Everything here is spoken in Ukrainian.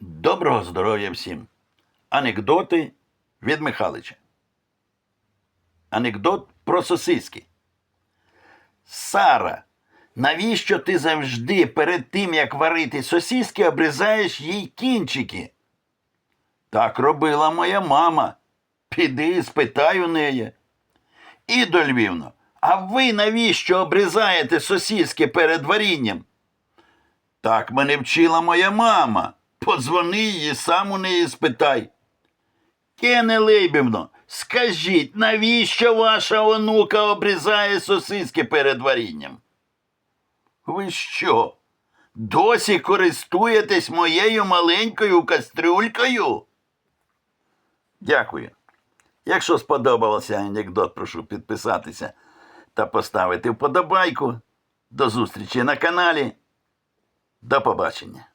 Доброго здоров'я всім. Анекдоти від Михалича. Анекдот про сосиски. Сара, навіщо ти завжди перед тим, як варити сосиски, обрізаєш їй кінчики? Так робила моя мама. Піди спитай у неї. Ідо Львівно, а ви навіщо обрізаєте сосиски перед варінням? Так мене вчила моя мама. Подзвони її, сам у неї спитай. Кене Лейбівно, скажіть, навіщо ваша онука обрізає сосиски перед варінням? Ви що? Досі користуєтесь моєю маленькою кастрюлькою? Дякую. Якщо сподобався анекдот, прошу підписатися та поставити вподобайку. До зустрічі на каналі. До побачення.